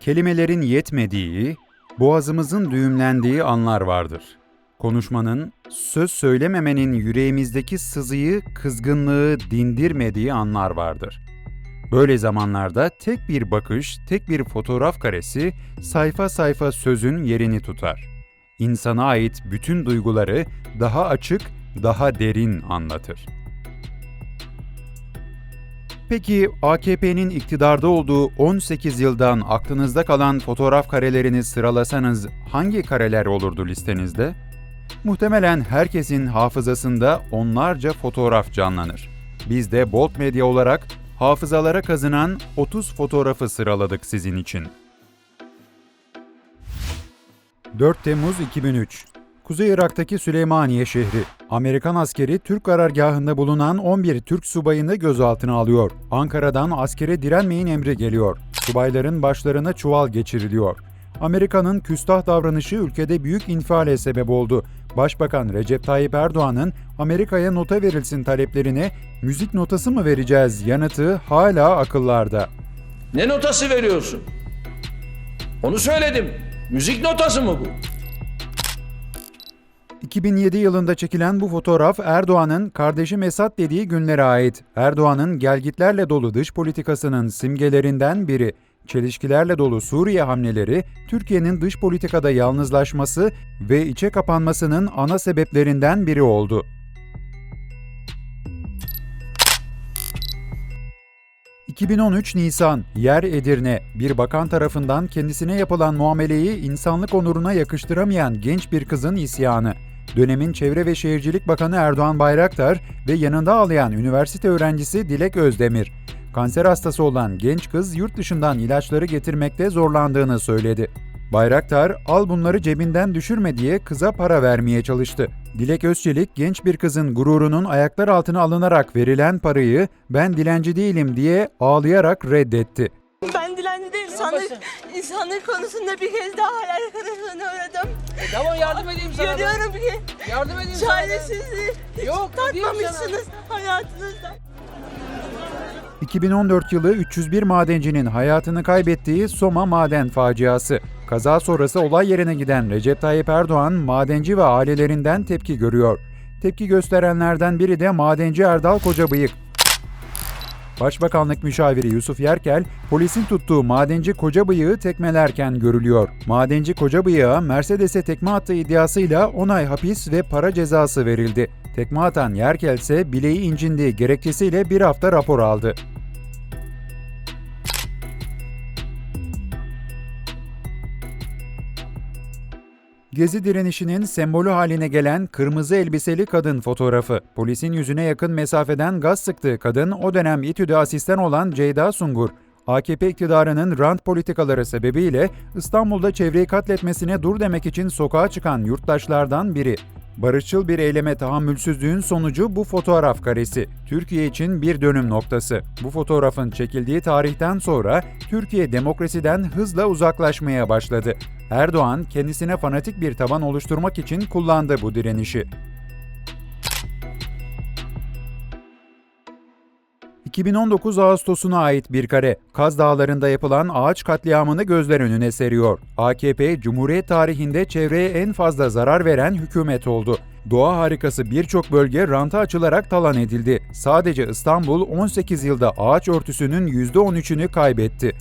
Kelimelerin yetmediği, boğazımızın düğümlendiği anlar vardır. Konuşmanın, söz söylememenin yüreğimizdeki sızıyı, kızgınlığı dindirmediği anlar vardır. Böyle zamanlarda tek bir bakış, tek bir fotoğraf karesi sayfa sayfa sözün yerini tutar. İnsana ait bütün duyguları daha açık, daha derin anlatır. Peki AKP'nin iktidarda olduğu 18 yıldan aklınızda kalan fotoğraf karelerini sıralasanız hangi kareler olurdu listenizde? Muhtemelen herkesin hafızasında onlarca fotoğraf canlanır. Biz de Bolt Medya olarak hafızalara kazınan 30 fotoğrafı sıraladık sizin için. 4 Temmuz 2003 Kuzey Irak'taki Süleymaniye şehri. Amerikan askeri Türk karargahında bulunan 11 Türk subayını gözaltına alıyor. Ankara'dan askere direnmeyin emri geliyor. Subayların başlarına çuval geçiriliyor. Amerika'nın küstah davranışı ülkede büyük infiale sebep oldu. Başbakan Recep Tayyip Erdoğan'ın Amerika'ya nota verilsin taleplerine müzik notası mı vereceğiz yanıtı hala akıllarda. Ne notası veriyorsun? Onu söyledim. Müzik notası mı bu? 2007 yılında çekilen bu fotoğraf Erdoğan'ın kardeşi Mesat dediği günlere ait. Erdoğan'ın gelgitlerle dolu dış politikasının simgelerinden biri. Çelişkilerle dolu Suriye hamleleri, Türkiye'nin dış politikada yalnızlaşması ve içe kapanmasının ana sebeplerinden biri oldu. ...2013 Nisan, yer Edirne, bir bakan tarafından kendisine yapılan muameleyi insanlık onuruna yakıştıramayan genç bir kızın isyanı. Dönemin Çevre ve Şehircilik Bakanı Erdoğan Bayraktar ve yanında ağlayan üniversite öğrencisi Dilek Özdemir. Kanser hastası olan genç kız yurt dışından ilaçları getirmekte zorlandığını söyledi. Bayraktar, al bunları cebinden düşürme diye kıza para vermeye çalıştı. Dilek Özçelik, genç bir kızın gururunun ayaklar altına alınarak verilen parayı ben dilenci değilim diye ağlayarak reddetti. Değil, insanlık, insanlık konusunda bir kez daha hayal kırıklığına uğradım. E, tamam yardım edeyim sana. Görüyorum ki Yardım edeyim çaresizliği hiç Yok, tatmamışsınız hayatınızda. 2014 yılı 301 madencinin hayatını kaybettiği Soma maden faciası. Kaza sonrası olay yerine giden Recep Tayyip Erdoğan madenci ve ailelerinden tepki görüyor. Tepki gösterenlerden biri de madenci Erdal Kocabıyık. Başbakanlık müşaviri Yusuf Yerkel, polisin tuttuğu madenci Kocabıyık'ı tekmelerken görülüyor. Madenci Kocabıyık'a Mercedes'e tekme attığı iddiasıyla 10 ay hapis ve para cezası verildi. Tekme atan Yerkel ise bileği incindiği gerekçesiyle bir hafta rapor aldı. Gezi direnişinin sembolü haline gelen kırmızı elbiseli kadın fotoğrafı. Polisin yüzüne yakın mesafeden gaz sıktığı kadın o dönem İTÜ'de asistan olan Ceyda Sungur. AKP iktidarının rant politikaları sebebiyle İstanbul'da çevreyi katletmesine dur demek için sokağa çıkan yurttaşlardan biri. Barışçıl bir eyleme tahammülsüzlüğün sonucu bu fotoğraf karesi. Türkiye için bir dönüm noktası. Bu fotoğrafın çekildiği tarihten sonra Türkiye demokrasiden hızla uzaklaşmaya başladı. Erdoğan kendisine fanatik bir taban oluşturmak için kullandı bu direnişi. 2019 Ağustos'una ait bir kare, Kaz Dağları'nda yapılan ağaç katliamını gözler önüne seriyor. AKP, Cumhuriyet tarihinde çevreye en fazla zarar veren hükümet oldu. Doğa harikası birçok bölge ranta açılarak talan edildi. Sadece İstanbul 18 yılda ağaç örtüsünün %13'ünü kaybetti.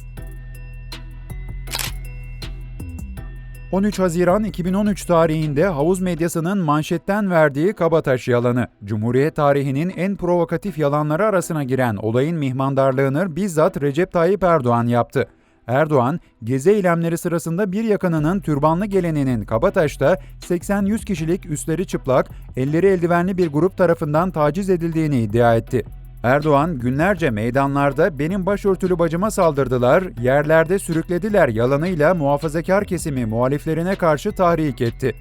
13 Haziran 2013 tarihinde havuz medyasının manşetten verdiği Kabataş yalanı, Cumhuriyet tarihinin en provokatif yalanları arasına giren olayın mihmandarlığını bizzat Recep Tayyip Erdoğan yaptı. Erdoğan, gezi eylemleri sırasında bir yakınının türbanlı geleninin Kabataş'ta 80-100 kişilik üstleri çıplak, elleri eldivenli bir grup tarafından taciz edildiğini iddia etti. Erdoğan günlerce meydanlarda benim başörtülü bacıma saldırdılar, yerlerde sürüklediler yalanıyla muhafazakar kesimi muhaliflerine karşı tahrik etti.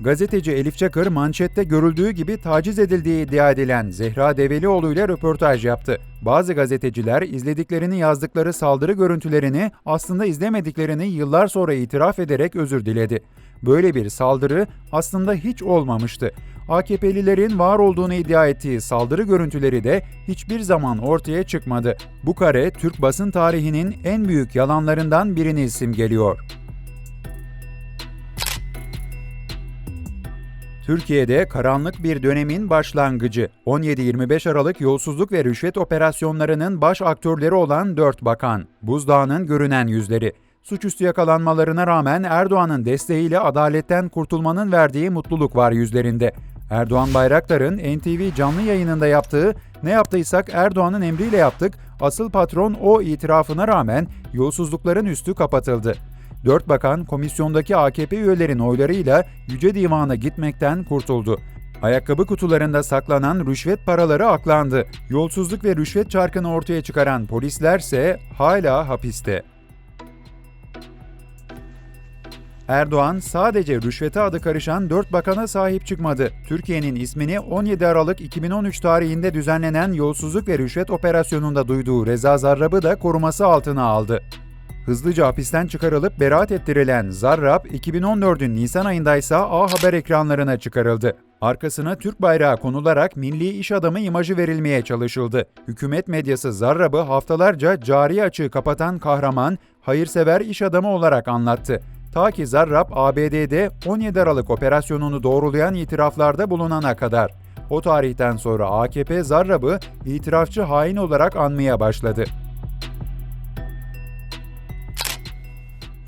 Gazeteci Elif Çakır manşette görüldüğü gibi taciz edildiği iddia edilen Zehra Develioğlu ile röportaj yaptı. Bazı gazeteciler izlediklerini yazdıkları saldırı görüntülerini aslında izlemediklerini yıllar sonra itiraf ederek özür diledi. Böyle bir saldırı aslında hiç olmamıştı. AKP'lilerin var olduğunu iddia ettiği saldırı görüntüleri de hiçbir zaman ortaya çıkmadı. Bu kare Türk basın tarihinin en büyük yalanlarından birini simgeliyor. Türkiye'de karanlık bir dönemin başlangıcı. 17-25 Aralık yolsuzluk ve rüşvet operasyonlarının baş aktörleri olan 4 bakan. Buzdağının görünen yüzleri. Suçüstü yakalanmalarına rağmen Erdoğan'ın desteğiyle adaletten kurtulmanın verdiği mutluluk var yüzlerinde. Erdoğan Bayraktar'ın NTV canlı yayınında yaptığı "Ne yaptıysak Erdoğan'ın emriyle yaptık, asıl patron o" itirafına rağmen yolsuzlukların üstü kapatıldı. Dört bakan komisyondaki AKP üyelerin oylarıyla Yüce Divan'a gitmekten kurtuldu. Ayakkabı kutularında saklanan rüşvet paraları aklandı. Yolsuzluk ve rüşvet çarkını ortaya çıkaran polislerse hala hapiste. Erdoğan sadece rüşvete adı karışan 4 bakana sahip çıkmadı. Türkiye'nin ismini 17 Aralık 2013 tarihinde düzenlenen yolsuzluk ve rüşvet operasyonunda duyduğu Reza Zarrab'ı da koruması altına aldı. Hızlıca hapisten çıkarılıp beraat ettirilen Zarrab, 2014'ün Nisan ayında ise A Haber ekranlarına çıkarıldı. Arkasına Türk bayrağı konularak milli iş adamı imajı verilmeye çalışıldı. Hükümet medyası Zarrab'ı haftalarca cari açığı kapatan kahraman, hayırsever iş adamı olarak anlattı. Ta ki Zarrab ABD'de 17 Aralık operasyonunu doğrulayan itiraflarda bulunana kadar. O tarihten sonra AKP Zarrab'ı itirafçı hain olarak anmaya başladı.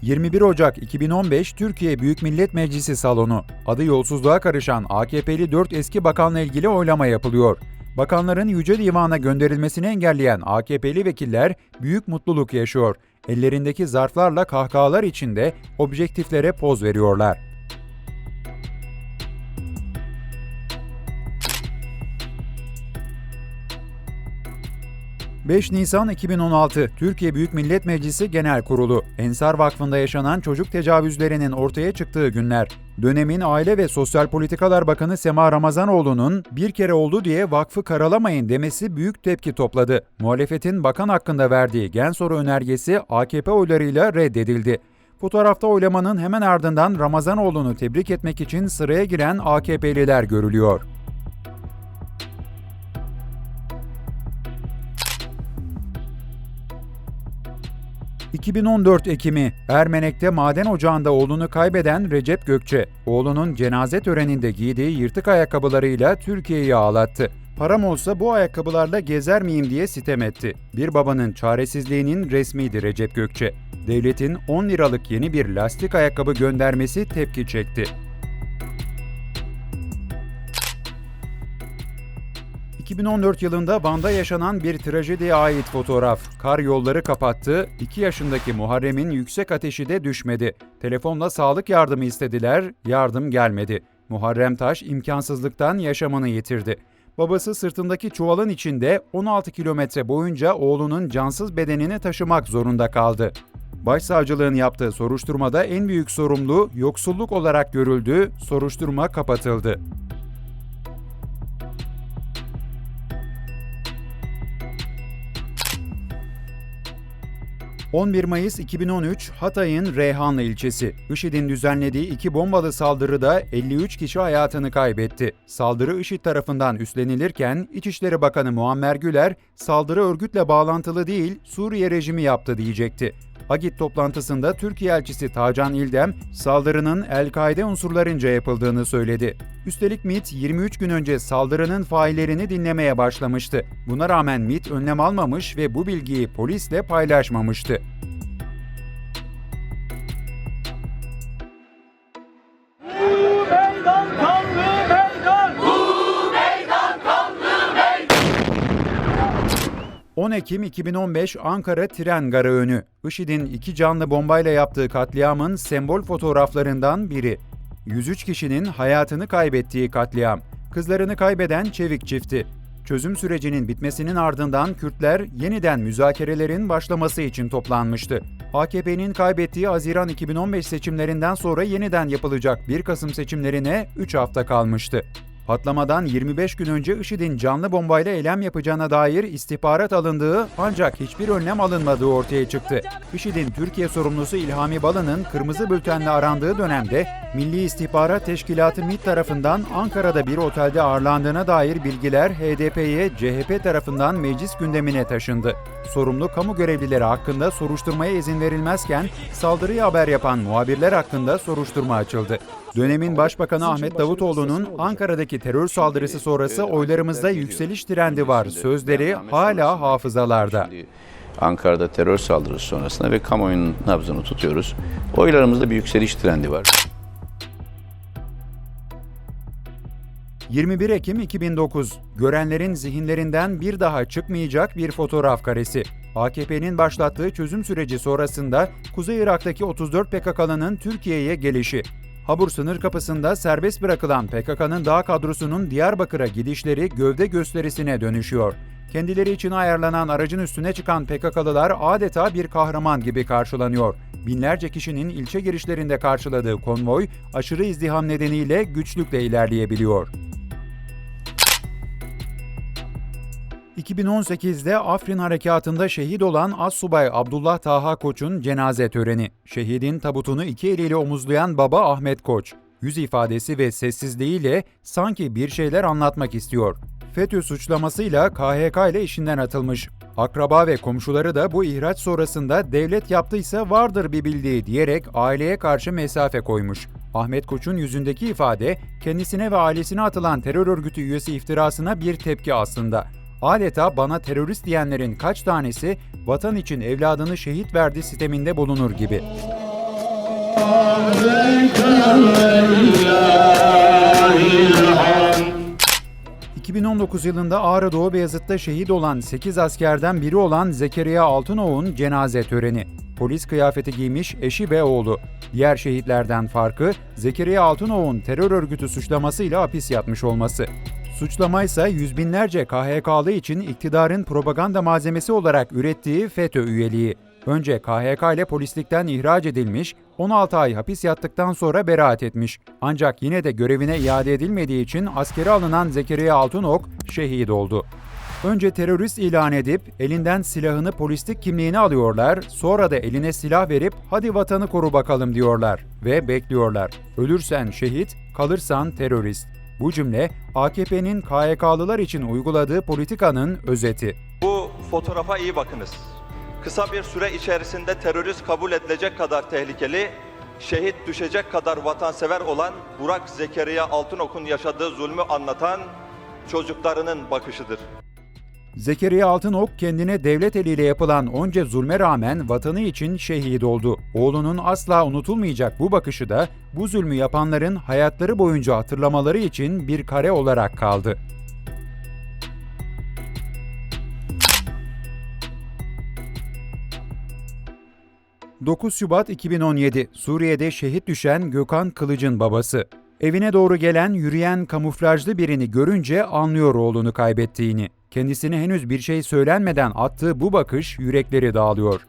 21 Ocak 2015 Türkiye Büyük Millet Meclisi salonu. Adı yolsuzluğa karışan AKP'li 4 eski bakanla ilgili oylama yapılıyor. Bakanların Yüce Divan'a gönderilmesini engelleyen AKP'li vekiller büyük mutluluk yaşıyor. Ellerindeki zarflarla kahkahalar içinde objektiflere poz veriyorlar. 5 Nisan 2016 Türkiye Büyük Millet Meclisi Genel Kurulu. Ensar Vakfı'nda yaşanan çocuk tecavüzlerinin ortaya çıktığı günler. Dönemin Aile ve Sosyal Politikalar Bakanı Sema Ramazanoğlu'nun bir kere oldu diye vakfı karalamayın demesi büyük tepki topladı. Muhalefetin bakan hakkında verdiği gen soru önergesi AKP oylarıyla reddedildi. Fotoğrafta oylamanın hemen ardından Ramazanoğlu'nu tebrik etmek için sıraya giren AKP'liler görülüyor. ...2014 Ekimi Ermenek'te maden ocağında oğlunu kaybeden Recep Gökçe, oğlunun cenaze töreninde giydiği yırtık ayakkabılarıyla Türkiye'yi ağlattı. Param olsa bu ayakkabılarla gezer miyim diye sitem etti. Bir babanın çaresizliğinin resmiydi Recep Gökçe. Devletin 10 liralık yeni bir lastik ayakkabı göndermesi tepki çekti. 2014 yılında Van'da yaşanan bir trajediye ait fotoğraf. Kar yolları kapattı, 2 yaşındaki Muharrem'in yüksek ateşi de düşmedi. Telefonla sağlık yardımı istediler, yardım gelmedi. Muharrem Taş imkansızlıktan yaşamını yitirdi. Babası sırtındaki çuvalın içinde 16 kilometre boyunca oğlunun cansız bedenini taşımak zorunda kaldı. Başsavcılığın yaptığı soruşturmada en büyük sorumlu yoksulluk olarak görüldü, soruşturma kapatıldı. 11 Mayıs 2013 Hatay'ın Reyhanlı ilçesi. IŞİD'in düzenlediği iki bombalı saldırıda 53 kişi hayatını kaybetti. Saldırı IŞİD tarafından üstlenilirken İçişleri Bakanı Muammer Güler, saldırı örgütle bağlantılı değil Suriye rejimi yaptı diyecekti. Agit toplantısında Türkiye elçisi Tacan İldem, saldırının El-Kaide unsurlarınca yapıldığını söyledi. Üstelik MİT 23 gün önce saldırının faillerini dinlemeye başlamıştı. Buna rağmen MİT önlem almamış ve bu bilgiyi polisle paylaşmamıştı. 10 Ekim 2015 Ankara Tren Garı önü. IŞİD'in iki canlı bombayla yaptığı katliamın sembol fotoğraflarından biri. 103 kişinin hayatını kaybettiği katliam. Kızlarını kaybeden Çevik çifti. Çözüm sürecinin bitmesinin ardından Kürtler yeniden müzakerelerin başlaması için toplanmıştı. AKP'nin kaybettiği Haziran 2015 seçimlerinden sonra yeniden yapılacak 1 Kasım seçimlerine 3 hafta kalmıştı. Patlamadan 25 gün önce IŞİD'in canlı bombayla eylem yapacağına dair istihbarat alındığı ancak hiçbir önlem alınmadığı ortaya çıktı. IŞİD'in Türkiye sorumlusu İlhami Balı'nın kırmızı bültenle arandığı dönemde Milli İstihbarat Teşkilatı MİT tarafından Ankara'da bir otelde ağırlandığına dair bilgiler HDP'ye CHP tarafından meclis gündemine taşındı. Sorumlu kamu görevlileri hakkında soruşturmaya izin verilmezken saldırıyı haber yapan muhabirler hakkında soruşturma açıldı. Dönemin Başbakanı Ahmet Davutoğlu'nun Ankara'daki terör saldırısı sonrası oylarımızda yükseliş trendi var sözleri hala hafızalarda. Ankara'da terör saldırısı sonrasında ve kamuoyunun nabzını tutuyoruz. Oylarımızda bir yükseliş trendi var. 21 Ekim 2009, görenlerin zihinlerinden bir daha çıkmayacak bir fotoğraf karesi. AKP'nin başlattığı çözüm süreci sonrasında Kuzey Irak'taki 34 PKK'lının Türkiye'ye gelişi. Habur sınır kapısında serbest bırakılan PKK'nın dağ kadrosunun Diyarbakır'a gidişleri gövde gösterisine dönüşüyor. Kendileri için ayarlanan aracın üstüne çıkan PKK'lılar adeta bir kahraman gibi karşılanıyor. Binlerce kişinin ilçe girişlerinde karşıladığı konvoy aşırı izdiham nedeniyle güçlükle ilerleyebiliyor. 2018'de Afrin Harekatı'nda şehit olan Assubay Abdullah Taha Koç'un cenaze töreni. Şehidin tabutunu iki eliyle omuzlayan baba Ahmet Koç. Yüz ifadesi ve sessizliğiyle sanki bir şeyler anlatmak istiyor. FETÖ suçlamasıyla KHK ile işinden atılmış. Akraba ve komşuları da bu ihraç sonrasında devlet yaptıysa vardır bir bildiği diyerek aileye karşı mesafe koymuş. Ahmet Koç'un yüzündeki ifade kendisine ve ailesine atılan terör örgütü üyesi iftirasına bir tepki aslında. Adeta bana terörist diyenlerin kaç tanesi vatan için evladını şehit verdi sisteminde bulunur gibi. ...2019 yılında Ağrı Doğu Beyazıt'ta şehit olan 8 askerden biri olan Zekeriya Altınoğlu'nun cenaze töreni. Polis kıyafeti giymiş eşi ve oğlu. Diğer şehitlerden farkı Zekeriya Altınoğlu'nun terör örgütü suçlamasıyla hapis yatmış olması. Suçlama ise yüz binlerce KHK'lı için iktidarın propaganda malzemesi olarak ürettiği FETÖ üyeliği. Önce KHK ile polislikten ihraç edilmiş, 16 ay hapis yattıktan sonra beraat etmiş. Ancak yine de görevine iade edilmediği için askere alınan Zekeriya Altınok şehit oldu. Önce terörist ilan edip elinden silahını polislik kimliğini alıyorlar, sonra da eline silah verip hadi vatanı koru bakalım diyorlar ve bekliyorlar. Ölürsen şehit, kalırsan terörist. Bu cümle AKP'nin KHK'lılar için uyguladığı politikanın özeti. Bu fotoğrafa iyi bakınız. Kısa bir süre içerisinde terörist kabul edilecek kadar tehlikeli, şehit düşecek kadar vatansever olan Burak Zekeriya Altınok'un yaşadığı zulmü anlatan çocuklarının bakışıdır. Zekeriya Altınok kendine devlet eliyle yapılan onca zulme rağmen vatanı için şehit oldu. Oğlunun asla unutulmayacak bu bakışı da bu zulmü yapanların hayatları boyunca hatırlamaları için bir kare olarak kaldı. ...9 Şubat 2017 Suriye'de şehit düşen Gökhan Kılıç'ın babası. Evine doğru gelen yürüyen kamuflajlı birini görünce anlıyor oğlunu kaybettiğini. Kendisine henüz bir şey söylenmeden attığı bu bakış yürekleri dağılıyor.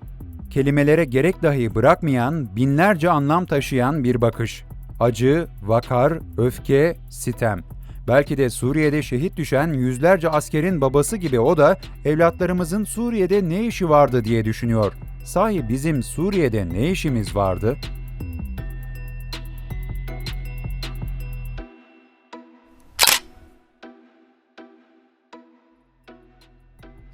Kelimelere gerek dahi bırakmayan, binlerce anlam taşıyan bir bakış. Acı, vakar, öfke, sitem. Belki de Suriye'de şehit düşen yüzlerce askerin babası gibi o da evlatlarımızın Suriye'de ne işi vardı diye düşünüyor. Sahi bizim Suriye'de ne işimiz vardı?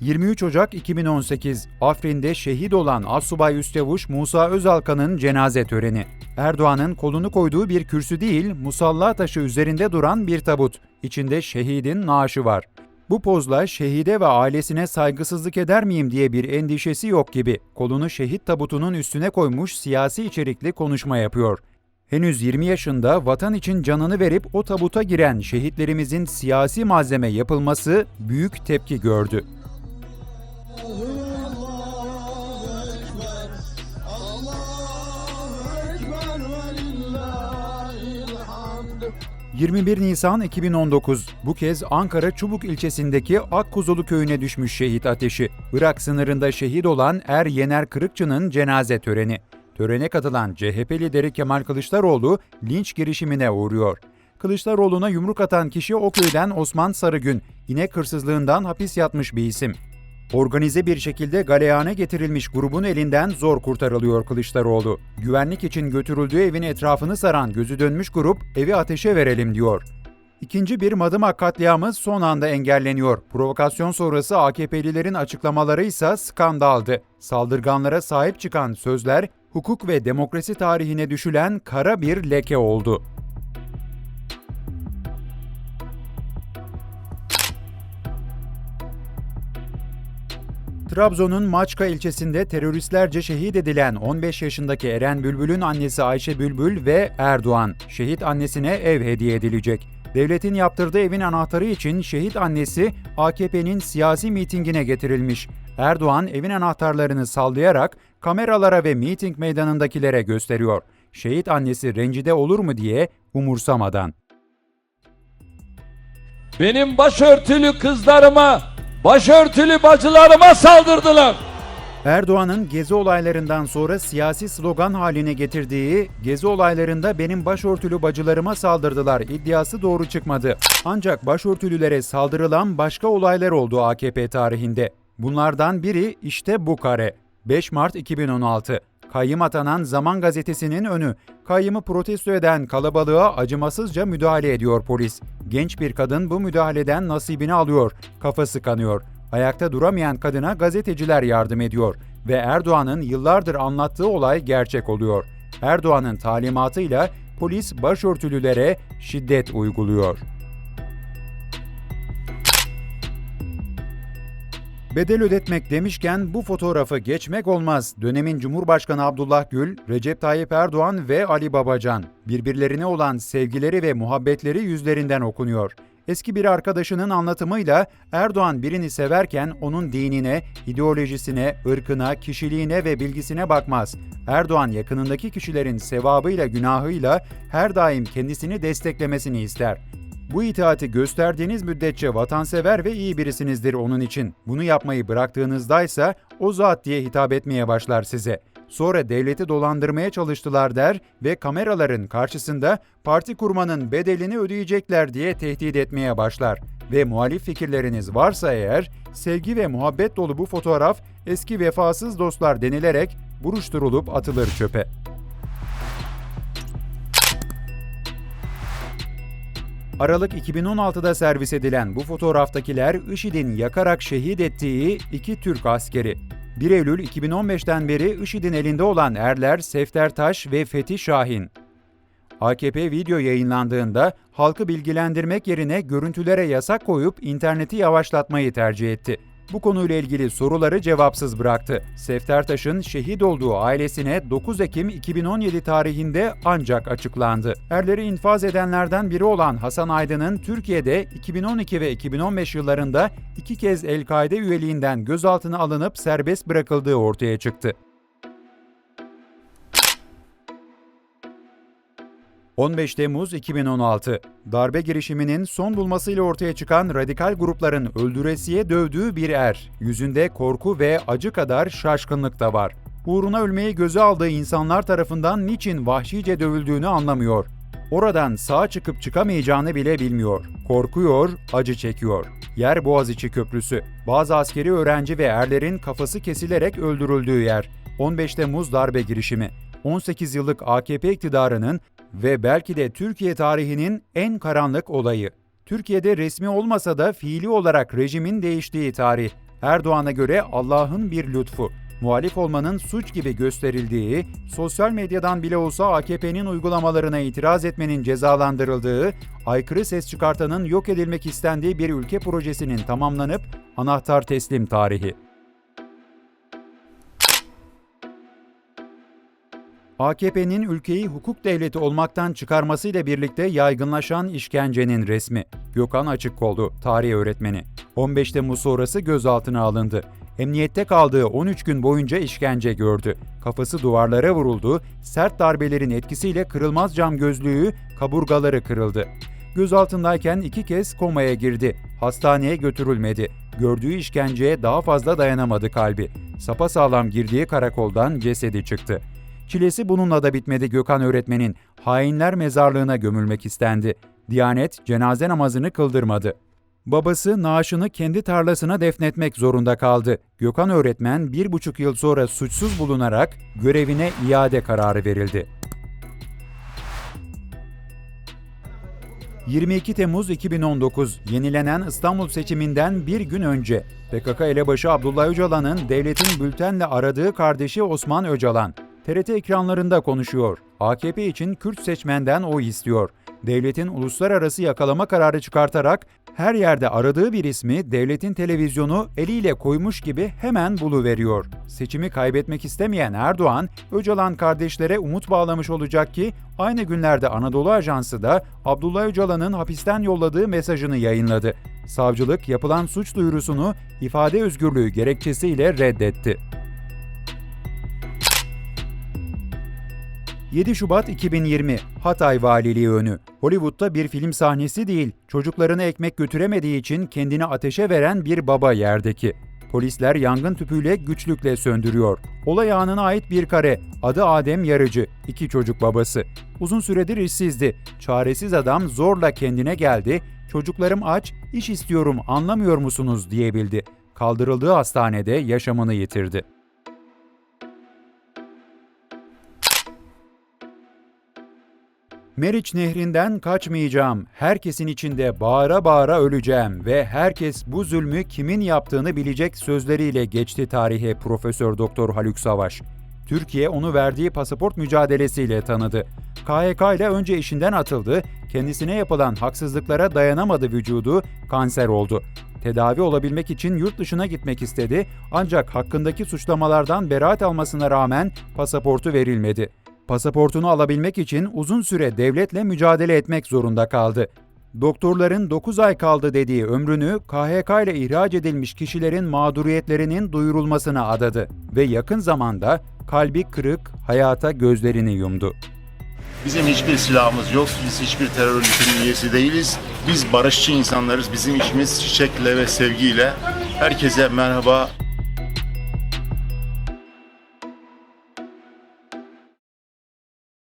...23 Ocak 2018 Afrin'de şehit olan Assubay Üstevuş Musa Özalkan'ın cenaze töreni. Erdoğan'ın kolunu koyduğu bir kürsü değil, musalla taşı üzerinde duran bir tabut. İçinde şehidin naaşı var. Bu pozla şehide ve ailesine saygısızlık eder miyim diye bir endişesi yok gibi. Kolunu şehit tabutunun üstüne koymuş siyasi içerikli konuşma yapıyor. Henüz 20 yaşında vatan için canını verip o tabuta giren şehitlerimizin siyasi malzeme yapılması büyük tepki gördü. Allahu 21 Nisan 2019 bu kez Ankara Çubuk ilçesindeki Akkuzulu köyüne düşmüş şehit ateşi. Irak sınırında şehit olan Er Yener Kırıkçı'nın cenaze töreni. Törene katılan CHP lideri Kemal Kılıçdaroğlu linç girişimine uğruyor. Kılıçdaroğlu'na yumruk atan kişi o köyden Osman Sarıgün. İnek hırsızlığından hapis yatmış bir isim. Organize bir şekilde galeyana getirilmiş grubun elinden zor kurtarılıyor Kılıçdaroğlu. Güvenlik için götürüldüğü evin etrafını saran gözü dönmüş grup evi ateşe verelim diyor. İkinci bir Madımak katliamı son anda engelleniyor. Provokasyon sonrası AKP'lilerin açıklamaları ise skandaldı. Saldırganlara sahip çıkan sözler hukuk ve demokrasi tarihine düşülen kara bir leke oldu. Trabzon'un Maçka ilçesinde teröristlerce şehit edilen 15 yaşındaki Eren Bülbül'ün annesi Ayşe Bülbül ve Erdoğan, şehit annesine ev hediye edilecek. Devletin yaptırdığı evin anahtarı için şehit annesi AKP'nin siyasi mitingine getirilmiş. Erdoğan evin anahtarlarını sallayarak kameralara ve miting meydanındakilere gösteriyor. Şehit annesi rencide olur mu diye umursamadan. Benim başörtülü kızlarıma, başörtülü bacılarıma saldırdılar. Erdoğan'ın gezi olaylarından sonra siyasi slogan haline getirdiği gezi olaylarında benim başörtülü bacılarıma saldırdılar iddiası doğru çıkmadı. Ancak başörtülülere saldırılan başka olaylar oldu AKP tarihinde. Bunlardan biri işte bu kare. 5 Mart 2016. Kayyım atanan Zaman Gazetesi'nin önü. Kayyımı protesto eden kalabalığa acımasızca müdahale ediyor polis. Genç bir kadın bu müdahaleden nasibini alıyor. Kafası kanıyor. Ayakta duramayan kadına gazeteciler yardım ediyor ve Erdoğan'ın yıllardır anlattığı olay gerçek oluyor. Erdoğan'ın talimatıyla polis başörtülülere şiddet uyguluyor. Bedel ödetmek demişken bu fotoğrafı geçmek olmaz. Dönemin Cumhurbaşkanı Abdullah Gül, Recep Tayyip Erdoğan ve Ali Babacan. Birbirlerine olan sevgileri ve muhabbetleri yüzlerinden okunuyor. Eski bir arkadaşının anlatımıyla Erdoğan birini severken onun dinine, ideolojisine, ırkına, kişiliğine ve bilgisine bakmaz. Erdoğan yakınındaki kişilerin sevabıyla günahıyla her daim kendisini desteklemesini ister. Bu itaati gösterdiğiniz müddetçe vatansever ve iyi birisinizdir onun için. Bunu yapmayı bıraktığınızdaysa o zat diye hitap etmeye başlar size. Sonra devleti dolandırmaya çalıştılar der ve kameraların karşısında parti kurmanın bedelini ödeyecekler diye tehdit etmeye başlar. Ve muhalif fikirleriniz varsa eğer, sevgi ve muhabbet dolu bu fotoğraf eski vefasız dostlar denilerek buruşturulup atılır çöpe. Aralık 2016'da servis edilen bu fotoğraftakiler IŞİD'in yakarak şehit ettiği iki Türk askeri. 1 Eylül 2015'ten beri IŞİD'in elinde olan erler Sefter Taş ve Fethi Şahin. AKP video yayınlandığında halkı bilgilendirmek yerine görüntülere yasak koyup interneti yavaşlatmayı tercih etti. Bu konuyla ilgili soruları cevapsız bıraktı. Seftertaş'ın şehit olduğu ailesine 9 Ekim 2017 tarihinde ancak açıklandı. Erleri infaz edenlerden biri olan Hasan Aydın'ın Türkiye'de 2012 ve 2015 yıllarında iki kez El-Kaide üyeliğinden gözaltına alınıp serbest bırakıldığı ortaya çıktı. 15 Temmuz 2016. Darbe girişiminin son bulmasıyla ortaya çıkan radikal grupların öldüresiye dövdüğü bir er. Yüzünde korku ve acı kadar şaşkınlık da var. Uğruna ölmeyi göze aldığı insanlar tarafından niçin vahşice dövüldüğünü anlamıyor. Oradan sağ çıkıp çıkamayacağını bile bilmiyor. Korkuyor, acı çekiyor. Yer Boğaziçi Köprüsü. Bazı askeri öğrenci ve erlerin kafası kesilerek öldürüldüğü yer. 15 Temmuz darbe girişimi. 18 yıllık AKP iktidarının ve belki de Türkiye tarihinin en karanlık olayı. Türkiye'de resmi olmasa da fiili olarak rejimin değiştiği tarih. Erdoğan'a göre Allah'ın bir lütfu. Muhalif olmanın suç gibi gösterildiği, sosyal medyadan bile olsa AKP'nin uygulamalarına itiraz etmenin cezalandırıldığı, aykırı ses çıkartanın yok edilmek istendiği bir ülke projesinin tamamlanıp anahtar teslim tarihi. AKP'nin ülkeyi hukuk devleti olmaktan çıkarmasıyla birlikte yaygınlaşan işkencenin resmi. Gökhan Açıkkoldu, tarih öğretmeni. 15 Temmuz sonrası gözaltına alındı. Emniyette kaldığı 13 gün boyunca işkence gördü. Kafası duvarlara vuruldu, sert darbelerin etkisiyle kırılmaz cam gözlüğü, kaburgaları kırıldı. Gözaltındayken iki kez komaya girdi. Hastaneye götürülmedi. Gördüğü işkenceye daha fazla dayanamadı kalbi. Sapasağlam girdiği karakoldan cesedi çıktı. Çilesi bununla da bitmedi Gökhan öğretmenin. Hainler mezarlığına gömülmek istendi. Diyanet cenaze namazını kıldırmadı. Babası naaşını kendi tarlasına defnetmek zorunda kaldı. Gökhan öğretmen bir buçuk yıl sonra suçsuz bulunarak görevine iade kararı verildi. 22 Temmuz 2019 yenilenen İstanbul seçiminden bir gün önce PKK elebaşı Abdullah Öcalan'ın devletin bültenle aradığı kardeşi Osman Öcalan TRT ekranlarında konuşuyor. AKP için Kürt seçmenden oy istiyor. Devletin uluslararası yakalama kararı çıkartarak her yerde aradığı bir ismi devletin televizyonu eliyle koymuş gibi hemen buluveriyor. Seçimi kaybetmek istemeyen Erdoğan, Öcalan kardeşlere umut bağlamış olacak ki aynı günlerde Anadolu Ajansı da Abdullah Öcalan'ın hapisten yolladığı mesajını yayınladı. Savcılık yapılan suç duyurusunu ifade özgürlüğü gerekçesiyle reddetti. 7 Şubat 2020 Hatay Valiliği önü. Hollywood'da bir film sahnesi değil, çocuklarına ekmek götüremediği için kendini ateşe veren bir baba yerdeki. Polisler yangın tüpüyle güçlükle söndürüyor. Olay anına ait bir kare. Adı Adem Yarıcı, iki çocuk babası. Uzun süredir işsizdi. Çaresiz adam zorla kendine geldi. Çocuklarım aç, iş istiyorum anlamıyor musunuz diyebildi. Kaldırıldığı hastanede yaşamını yitirdi. Meriç Nehri'nden kaçmayacağım. Herkesin içinde bağıra bağıra öleceğim ve herkes bu zulmü kimin yaptığını bilecek sözleriyle geçti tarihe Profesör Doktor Haluk Savaş. Türkiye onu verdiği pasaport mücadelesiyle tanıdı. KHK ile önce işinden atıldı, kendisine yapılan haksızlıklara dayanamadı vücudu, kanser oldu. Tedavi olabilmek için yurt dışına gitmek istedi ancak hakkındaki suçlamalardan beraat almasına rağmen pasaportu verilmedi. Pasaportunu alabilmek için uzun süre devletle mücadele etmek zorunda kaldı. Doktorların 9 ay kaldı dediği ömrünü KHK ile ihraç edilmiş kişilerin mağduriyetlerinin duyurulmasına adadı ve yakın zamanda kalbi kırık hayata gözlerini yumdu. Bizim hiçbir silahımız yok. Biz hiçbir terör örgütünün üyesi değiliz. Biz barışçı insanlarız. Bizim işimiz çiçekle ve sevgiyle. Herkese merhaba.